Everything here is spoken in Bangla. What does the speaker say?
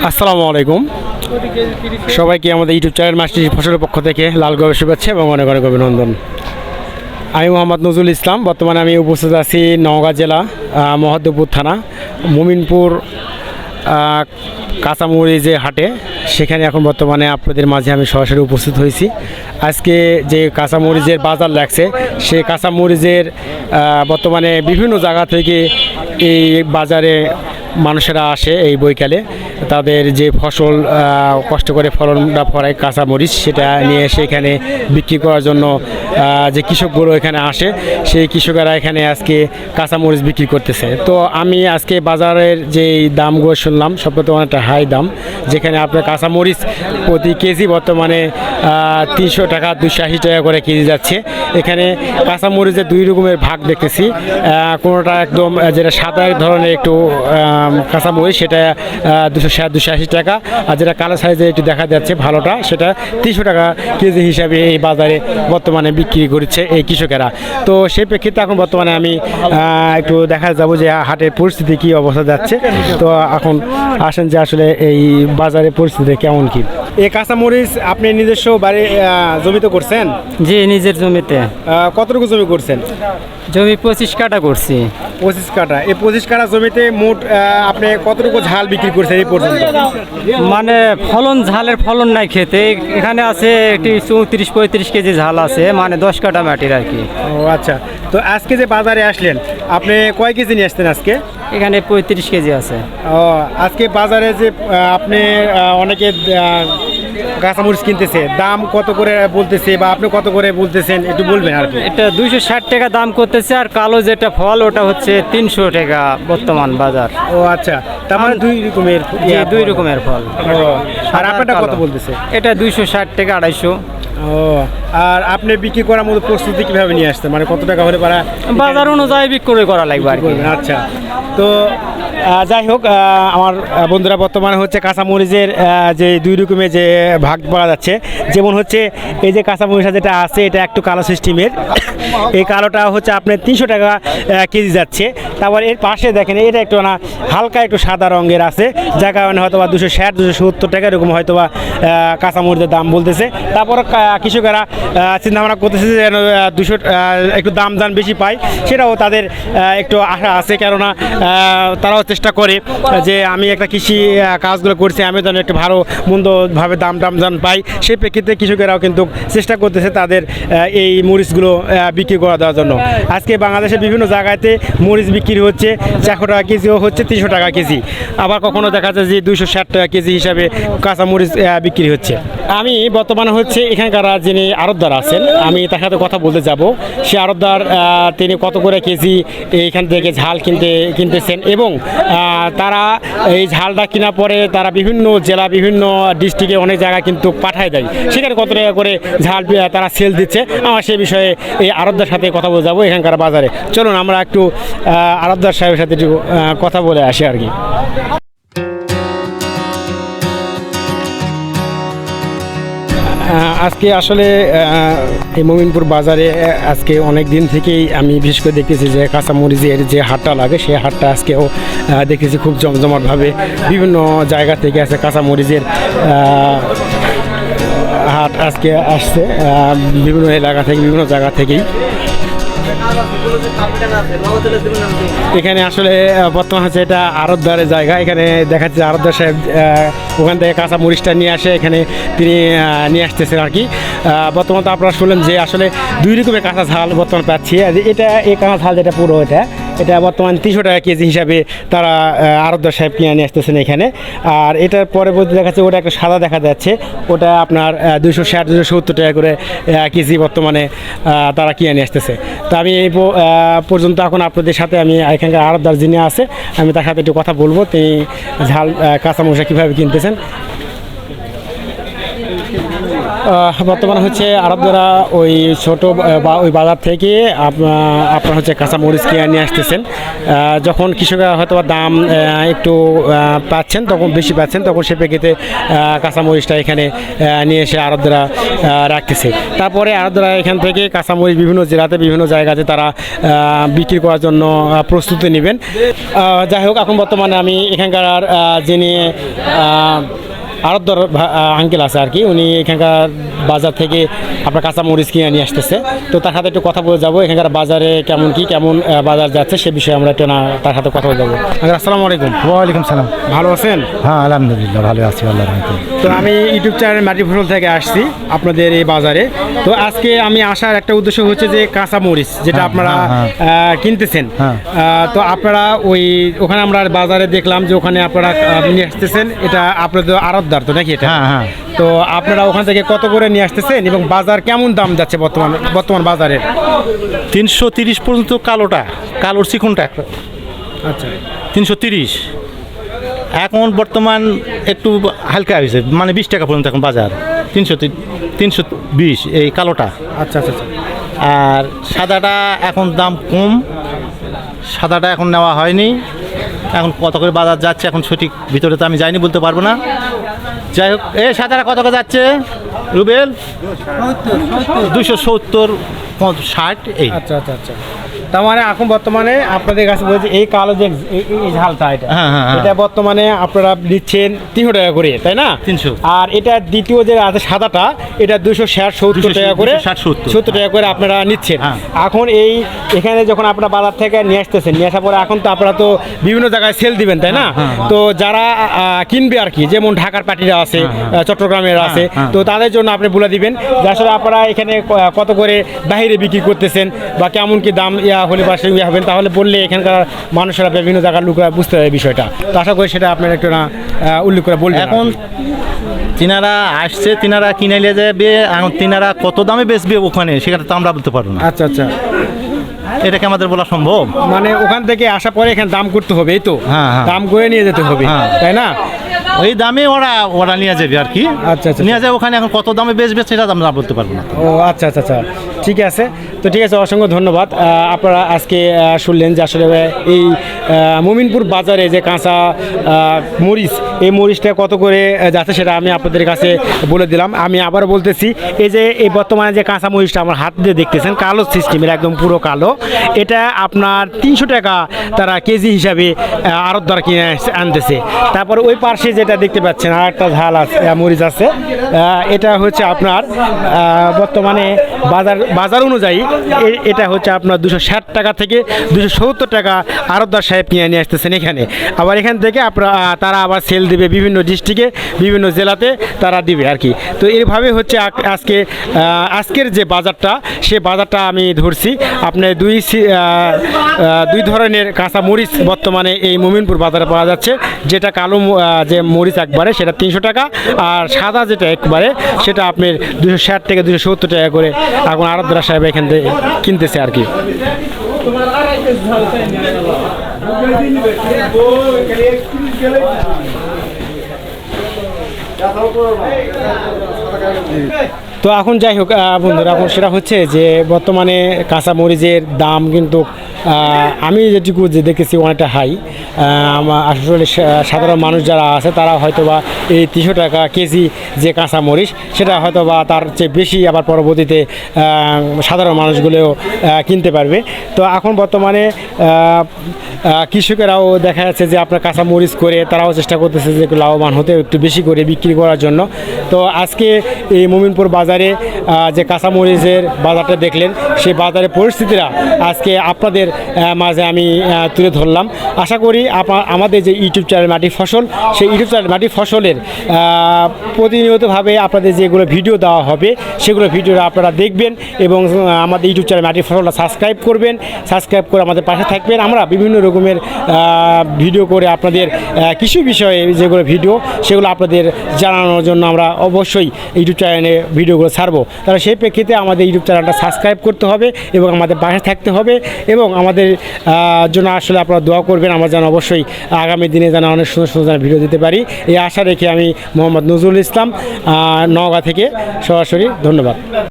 আসসালামু আলাইকুম। সবাইকে আমাদের ইউটিউব চ্যানেল মাস্টার ফসলের পক্ষ থেকে লাল গবের শুভেচ্ছা এবং অনেক অনেক অভিনন্দন। আমি মোহাম্মদ নজরুল ইসলাম, বর্তমানে আমি উপস্থিত আছি নওগাঁ জেলা মহাদেবপুর থানা, মুমিনপুর কাঁচামুড়ি যে হাটে। সেখানে এখন বর্তমানে আপনাদের মাঝে আমি সরাসরি উপস্থিত হয়েছি। আজকে যে কাঁচামরিচের বাজার লাগছে, সে কাঁচামরিচের বর্তমানে বিভিন্ন জায়গা থেকে এই বাজারে মানুষেরা আসে এই বৈকালে। তাদের যে ফসল কষ্ট করে ফলনটা ফলায় কাঁচামরিচ, সেটা নিয়ে এসে এখানে বিক্রি করার জন্য যে কৃষকগুলো এখানে আসে, সেই কৃষকেরা এখানে আজকে কাঁচামরিচ বিক্রি করতেছে। তো আমি আজকে বাজারের যে দামগুলো শুনলাম সবথেকে অনেকটা হাই দাম, যেখানে আপনার কাঁচামরিচ প্রতি কেজি বর্তমানে তিনশো টাকা দুশো আশি টাকা করে কেজি যাচ্ছে। এখানে কাঁচামরিচের দুই রকমের ভাগ দেখতেছি। কোনোটা একদম যেটা সাদা ধরনের একটু কাঁচামরিচ, সেটা দুশো ষাট, দুশো আশি টাকা। আর যেটা কালো সাইজে একটু দেখা যাচ্ছে ভালোটা, সেটা তিনশো টাকা কেজি হিসাবে এই বাজারে বর্তমানে বিক্রি করছে এই কৃষকেরা। তো সেই প্রেক্ষিতে এখন বর্তমানে আমি একটু দেখা যাব যে হাটের পরিস্থিতি কী অবস্থা যাচ্ছে। তো এখন আসেন যে আসলে এই বাজারের পরিস্থিতি কেমন কি। এই কাঁচামরিচ আপনি নিজস্ব বাড়ি জমিতে করছেন? জি নিজের জমিতে। কতটুকু জমি করছেন? জমি পঁচিশ কাটা করছি। পঁচিশ কাটা এই পঁচিশ কাটা জমিতে মোট আপনি কতটুকু ঝাল বিক্রি করছেন এই পর্যন্ত? মানে ফলন ঝালের ফলন নাই খেতে। এখানে আছে একটি চৌত্রিশ পঁয়ত্রিশ কেজি ঝাল আছে। মানে দশ কাটা মাটির আর কি। ও আচ্ছা। তো আজকে যে বাজারে আসলেন আপনি কয় কেজি নিয়ে আসতেন আজকে? এখানে পঁয়ত্রিশ কেজি আছে। ও আজকে বাজারে যে আপনি অনেকে কাঁচামরিচ কিনতেছে দাম কত করে বলতেছে বা আপনি কত করে বলতেছেন একটু বলবেন আর কি। এটা দুইশো ষাট টাকা দাম করতেছে আর কালো যেটা ফল ওটা হচ্ছে তিনশো টাকা বর্তমান বাজার। ও আচ্ছা। তার মানে দুই রকমের দুই রকমের ফল। ও, আর আপনারটা কত বলতেছে? এটা দুইশো ষাট টাকা আড়াইশো। ও আর আপনি বিক্রি করার মতো প্রস্তুতি কীভাবে নিয়ে আসতে মানে কত টাকা হলে পারা বাজার অনুযায়ী বিক্রি করা লাগবে আর কি। আচ্ছা। তো যাই হোক আমার বন্ধুরা বর্তমানে হচ্ছে কাঁচামরিচের যে দুই রকমের যে ভাগ পাওয়া যাচ্ছে, যেমন হচ্ছে এই যে কাঁচামরিচ যেটা আছে, এটা একটু কালো সিস্টেমের। এই কালোটা হচ্ছে আপনার তিনশো টাকা কেজি যাচ্ছে। তারপর এর পাশে দেখেন, এটা একটু না হালকা একটু সাদা রঙের আছে, যার কারণে হয়তো বা দুশো ষাট, দুশো সত্তর টাকা এরকম হয়তো বা কাঁচামরিচের দাম বলতেছে। তারপর কৃষকেরা চিন্তা ভাবনা করতেছে যে যেন দুশো একটু দাম দাম বেশি পায়, সেটাও তাদের একটু আশা আছে। কেননা তারাও চেষ্টা করে যে আমি একটা কৃষি কাজগুলো করছি, আমি যেন একটু ভালো, মন্দভাবে দাম দাম যেন পাই। সেই প্রেক্ষিতে কৃষকেরাও কিন্তু চেষ্টা করতেছে তাদের এই মরিচগুলো বিক্রি করে দেওয়ার জন্য। আজকে বাংলাদেশের বিভিন্ন জায়গাতে মরিচ বিক্রি হচ্ছে, চারশো টাকা কেজিও হচ্ছে তিনশো টাকা কেজি। আবার কখনো দেখা যায় যে দুইশো ষাট টাকা কেজি হিসাবে কাঁচা মরিচ বিক্রি হচ্ছে। আমি বর্তমানে হচ্ছে এখানকার যিনি আড়তদার আছেন, আমি তার সাথে কথা বলতে যাব। সে আড়তদার তিনি কত করে কেজি এইখান থেকে ঝাল কিনতে, কিনতেছেন এবং তারা এই ঝালটা কেনার পরে তারা বিভিন্ন জেলা, বিভিন্ন ডিস্ট্রিক্টে অনেক জায়গায় কিন্তু পাঠায় দেয়। সেখানে কত টাকা করে ঝাল তারা সেল দিচ্ছে। আমার সেই বিষয়ে এই আরবদার সাথে কথা বলে যাব এখানকার বাজারে। চলুন, আমরা একটু আরবদার সাহেবের সাথে একটু কথা বলে আসি আর কি। আজকে আসলে এই মোমিনপুর বাজারে আজকে অনেক দিন থেকেই আমি বিশেষ করে দেখতেছি যে কাঁচামরিচের যে হাটটা লাগে, সেই হাটটা আজকেও দেখতেছি খুব জমজমাটভাবে বিভিন্ন জায়গা থেকে আছে কাঁচামরিচের হাট আজকে আসছে বিভিন্ন এলাকা থেকে, বিভিন্ন জায়গা থেকেই। এখানে আসলে বর্তমান হচ্ছে এটা আরতদারের জায়গা। এখানে দেখা যাচ্ছে সাহেব ওখান থেকে কাঁচা মরিচটা নিয়ে আসে। এখানে তিনি নিয়ে আসতেছেন আর কি। বর্তমান তো আপনারা শুনলেন যে আসলে দুই রকমের কাঁচা ঝাল বর্তমান পাচ্ছি। এটা, এই কাঁচা ঝাল যেটা পুরো এটা এটা বর্তমান তিনশো টাকা কেজি হিসাবে তারা আরতদার সাহেব কিনে নিয়ে আসতেছেন এখানে। আর এটার পরবর্তী দেখা যাচ্ছে ওটা একটা সাদা দেখা যাচ্ছে। ওটা আপনার দুশো ষাট দুশো সত্তর টাকা করে কেজি বর্তমানে তারা কিনে নিয়ে আসতেছে। তো আমি এই পর্যন্ত এখন আপনাদের সাথে আমি এখানকার আড়তদার যিনি আছে, আমি তার সাথে একটু কথা বলব। তিনি ঝাল কাঁচামশা কীভাবে কিনতেছেন। বর্তমানে হচ্ছে আরবরা ওই ছোট বা ওই বাজার থেকে আপ- আপনার হচ্ছে কাঁচা মরিচ কিনে নিয়ে আসতেছেন। যখন কৃষকরা হয়তো দাম একটু পাচ্ছেন তখন বেশি পাচ্ছেন তখন সে প্রেক্ষিতে আহ, কাঁচা মরিচটা এখানে নিয়ে এসে আরবরা রাখতেছে। তারপরে আরবরা এখান থেকে কাঁচা মরিচ বিভিন্ন জেলাতে বিভিন্ন জায়গাতে তারা বিক্রি করার জন্য প্রস্তুতি নেবেন। যাই হোক এখন বর্তমানে আমি এখানকার যিনি আরবদর আঙ্কেল আছে আর কি। উনি এখানকার বাজার থেকে আপনার কাঁচা মরিচ কিনে নিয়ে আসতেছে। তো তার সাথে একটু কথা বলে যাব এখানকার বাজারে কেমন কি কেমন বাজার যাচ্ছে সে বিষয়ে আমরা একটু না তার সাথে কথা বলে যাব। আঙ্কেল, আসসালামু আলাইকুম। ওয়ালাইকুম সালাম। ভালো আছেন? হ্যাঁ আলহামদুলিল্লাহ ভালো আছি আল্লাহ তো আমি ইউটিউব চ্যানেল মাটি ফসল থেকে আসছি আপনাদের এই বাজারে। তো আজকে আমি আসার একটা উদ্দেশ্য হচ্ছে যে কাঁচা মরিচ যেটা হ্যাঁ, আপনারা হ্যাঁ, কিনতেছেন। হ্যাঁ। তো আপনারা ওই ওখানে আমরা বাজারে দেখলাম যে ওখানে আপনারা নিয়ে আসতেছেন। এটা আপনাদের আরতদার তো নাকি এটা? হ্যাঁ হ্যাঁ। তো আপনারা ওখান থেকে কত করে নিয়ে আসতেছেন এবং বাজার কেমন দাম যাচ্ছে বর্তমান বর্তমান বাজারে? তিনশো তিরিশ পর্যন্ত কালোটা কালোর চিকনটা। আচ্ছা। তিনশো তিরিশ। এখন বর্তমান একটু হালকা হয়েছে মানে বিশ টাকা পর্যন্ত এখন বাজার। তিনশো তিনশো বিশ এই কালোটা। আচ্ছা আচ্ছা আচ্ছা। আর সাদাটা এখন দাম কম। সাদাটা এখন নেওয়া হয়নি। এখন কত করে বাজার যাচ্ছে এখন সঠিক ভিতরে তো আমি যাইনি বলতে পারব না। যাই হোক এ সাঁতারা কত করে যাচ্ছে? রুবেল? দুশো সত্তর। ষাট এই। আচ্ছা আচ্ছা আচ্ছা। তার মানে এখন বর্তমানে আপনাদের কাছে বলছি এই কালো যে এই- ঝালটা এটা হ্যাঁ, হ্যাঁ, হ্যাঁ। এটা বর্তমানে আপনারা দিচ্ছেন তিনশো টাকা করে তাই না? 300 আর এটা দ্বিতীয় যে আছে সাদাটা এটা দুশো ষাট সত্তর টাকা করে সত্তর। টাকা করে আপনারা নিচ্ছেন। এখন এই এখানে যখন আপনারা বাজার থেকে নিয়ে আসতেছেন নিয়ে আসার পরে এখন তো আপনারা তো বিভিন্ন জায়গায় সেল দিবেন তাই না? তো যারা কিনবে আর কি যেমন ঢাকার পার্টিরা আছে চট্টগ্রামের আছে। তো তাদের জন্য আপনি বলে দিবেন যে আসলে আপনারা এখানে কত করে বাইরে বিক্রি করতেছেন বা কেমন কি দাম ইয়া হলে বা ইয়া হবেন তাহলে বললে এখানকার মানুষেরা বিভিন্ন জায়গার লোকরা বুঝতে পারবে বিষয়টা। তো আশা করি সেটা আপনারা একটু না উল্লেখ করে বলবেন এখন তিনারা আসছে তিনারা কিনে নিয়ে যাবে এখন তিনারা কত দামে বেচবে ওখানে সেটা তো আমরা বলতে পারব না। আচ্ছা আচ্ছা। এটাকে আমাদের বলা সম্ভব? মানে ওখান থেকে আসার পরে এখানে দাম করতে হবে এই তো? হ্যাঁ, হ্যাঁ। দাম করে নিয়ে যেতে হবে হ্যাঁ। তাই না? ওই দামে ওরা ওরা নিয়ে যাবে আর কি। আচ্ছা, আচ্ছা। নিয়ে যাবে ওখানে এখন কত দামে বেচবে সেটা আমরা বলতে পারব না। ও আচ্ছা আচ্ছা আচ্ছা। ঠিক আছে। তো ঠিক আছে, অসংখ্য ধন্যবাদ। আপনারা আজকে শুনলেন যে আসলে এই মুমিনপুর বাজারে যে কাঁচা মরিচ, এই মরিচটা কত করে যাচ্ছে সেটা আমি আপনাদের কাছে বলে দিলাম। আমি আবার বলতেছি, এই যে, এই বর্তমানে যে কাঁচা মরিচটা আমার হাত দিয়ে দেখতেছেন, কালো সিস্টেমের, একদম পুরো কালো। এটা আপনার তিনশো টাকা তারা কেজি হিসাবে আরত দ্বারা কিনে আনতেছে। তারপরে ওই পাশে যেটা দেখতে পাচ্ছেন আর একটা ঝাল আছে মরিচ আছে। এটা হচ্ছে আপনার বর্তমানে বাজার বাজার অনুযায়ী এটা হচ্ছে আপনার দুশো ষাট টাকা থেকে দুশো সত্তর টাকা আরতদার সাহেব কিনে নিয়ে আসতেছেন এখানে। আবার এখান থেকে আপনার তারা আবার সেল দিবে বিভিন্ন ডিস্ট্রিক্টে বিভিন্ন জেলাতে তারা দিবে আর কি। তো এইভাবে হচ্ছে আজকে আজকের যে বাজারটা, সে বাজারটা আমি ধরছি। আপনার দুই দুই ধরনের কাঁচা মরিচ বর্তমানে এই মুমিনপুর বাজারে পাওয়া যাচ্ছে। যেটা কালো যে মরিচ একবারে, সেটা তিনশো টাকা। আর সাদা যেটা একবারে, সেটা আপনার দুশো ষাট থেকে দুশো সত্তর টাকা করে এখন আরবদরা সাহেব এখান থেকে কিনতেছে আর কি। তো এখন যাই হোক বন্ধুরা, এখন সেটা হচ্ছে যে বর্তমানে কাঁচা মরিচের দাম কিন্তু আমি যেটুকু যে দেখেছি অনেকটা হাই। আসলে সাধারণ মানুষ যারা আছে, তারা হয়তো বা এই তিনশো টাকা কেজি যে কাঁচা মরিচ সেটা হয়তো বা তার চেয়ে বেশি আবার পরবর্তীতে সাধারণ মানুষগুলোও কিনতে পারবে। তো এখন বর্তমানে কৃষকেরাও দেখা যাচ্ছে যে আপনার কাঁচা মরিচ করে তারাও চেষ্টা করতেছে যে লাভবান হতে, একটু বেশি করে বিক্রি করার জন্য। তো আজকে এই মোমিনপুর বাজারে যে কাঁচা মরিচের বাজারটা দেখলেন, সেই বাজারের পরিস্থিতিরা আজকে আপনাদের মাঝে আমি তুলে ধরলাম। আশা করি আমাদের যে ইউটিউব চ্যানেল মাটি ফসল, সেই ইউটিউব চ্যানেল মাটি ফসলের প্রতিনিয়তভাবে আপনাদের যেগুলো ভিডিও দেওয়া হবে, সেগুলো ভিডিও আপনারা দেখবেন এবং আমাদের ইউটিউব চ্যানেল মাটি ফসলটা সাবস্ক্রাইব করবেন। সাবস্ক্রাইব করে আমাদের পাশে থাকবেন। আমরা বিভিন্ন রকমের ভিডিও করে আপনাদের কৃষি বিষয়ে যেগুলো ভিডিও, সেগুলো আপনাদের জানানোর জন্য আমরা অবশ্যই ইউটিউব চ্যানেলে ভিডিওগুলো ছাড়বো। তাহলে সেই প্রেক্ষিতে আমাদের ইউটিউব চ্যানেলটা সাবস্ক্রাইব করতে হবে এবং আমাদের পাশে থাকতে হবে এবং আমাদের জন্য আসলে আপনারা দোয়া করবেন। আমরা যেন অবশ্যই আগামী দিনে যেন অনেক সুন্দর সুন্দর যেন ভিডিও দিতে পারি। এই আশা রেখে আমি মোহাম্মদ নজরুল ইসলাম নওগাঁ থেকে সরাসরি ধন্যবাদ।